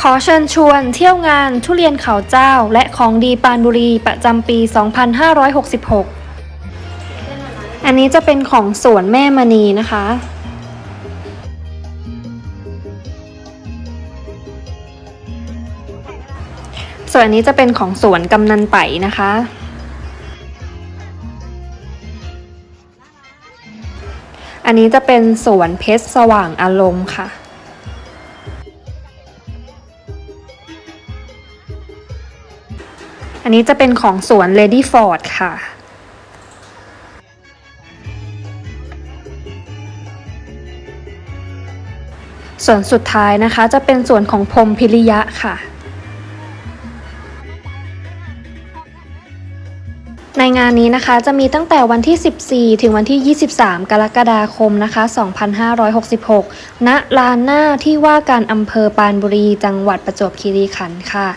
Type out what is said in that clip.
ขอเชิญชวนเที่ยวงานทุเรียนเขาเจ้า และของดีปานบุรีประจำปี 2566 อันนี้จะเป็นของสวนแม่มณีนะคะ ส่วนอันนี้จะเป็นของสวนกำนันไป่นะคะ อันนี้จะเป็นสวนเพชรสว่างอารมณ์ค่ะ อันนี้จะเป็นของสวน Lady Ford ค่ะส่วนสุดท้ายนะคะจะเป็นส่วนของพรมพิริยะค่ะ ในงานนี้นะคะจะมีตั้งแต่วันที่ 14 ถึงวันที่ 23 กรกฎาคมนะคะ 2566 ณ ลานหน้าที่ว่าการอำเภอปานบุรี จังหวัดประจวบคีรีขันธ์ค่ะ